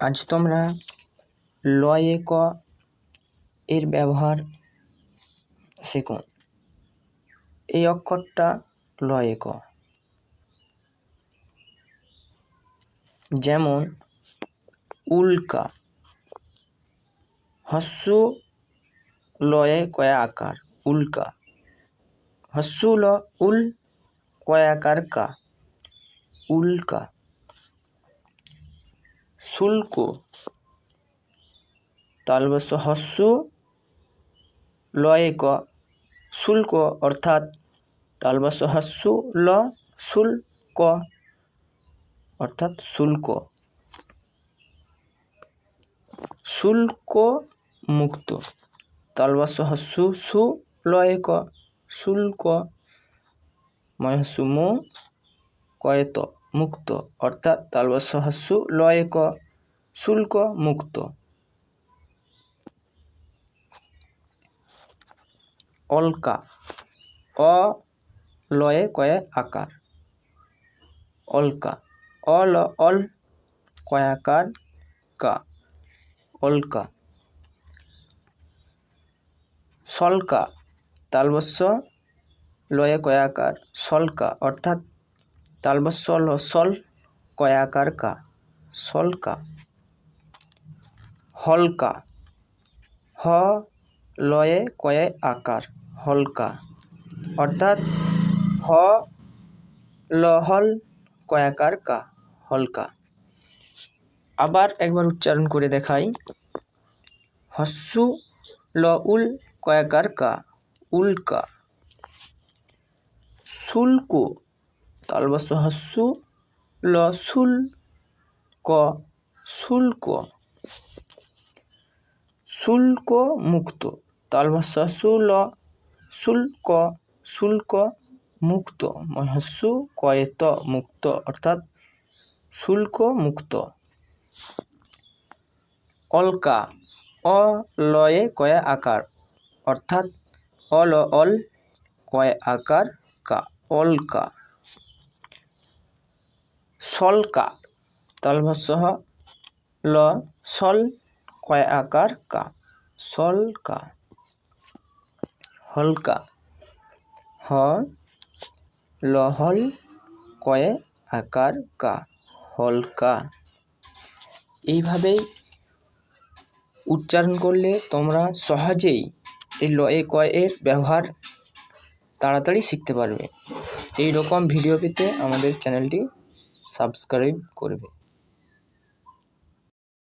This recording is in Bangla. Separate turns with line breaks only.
আজ তোমরা লয়ে ক এর ব্যবহার শেখো। এই অক্ষরটা লয়ে ক। যেমন, উল্কা। হস্যু লয়ে কয়া আকার, উল্কা। হস্যু ল, উল কয়াকার কা, উল্কা। শুল্ক তালবস্য হস্যু লয়ে শুল্ক অর্থাৎ তালবস্য হস্যু, ল, শুল্ক অর্থাৎ শুল্ক। শুল্ক মুক্ত তালবস্য হস্যু, সু লয়ে ক শুল্ক ময়স্যু মু, কয়েত। মুক্ত, অর্থাৎ তালবস্য হস্যু লয়ে ক শুল্ক মুক্ত। অলকা, অ, লয়ে কয়ে আকার। অলকা অল অল কয়াকার কা, অলকা। সলকা তালবস্য লয়ে কয়াকার সলকা, অর্থাৎ তালবস্য ল সল কয়াকার কা? সলকা হলকা হ, লয়ে কয়ে আকার হলকা অর্থাৎ হ লহল কয়াকার কা? হলকা আবার একবার উচ্চারণ করে দেখাই। হস্যু ল, উল কয়াকার কা? উল্কা শুল্ক তালবস্য হস্যু ল শুল ক শুল্ক শুল্ক মুক্ত। তালভাষ্য ল শুল্ক শুল্ক মুক্ত। মহস্যু কয়েত মুক্ত, অর্থাৎ শুল্ক মুক্ত। অলকা, অ, লয়ে কয়ে আকার অর্থাৎ অল অল কয় আকার কা, অলকা। সলকা তালভাষ্য ল, সল, কয় আকার, কা। সলকা। হলকা। হ লহল কয়ে আকার, কা। হলকা। এইভাবেই উচ্চারণ করলে তোমরা সহজেই এই লয়ে কয় এর ব্যবহার তাড়াতাড়ি শিখতে পারবে। এই রকম ভিডিও পেতে আমাদের চ্যানেলটি সাবস্ক্রাইব করবে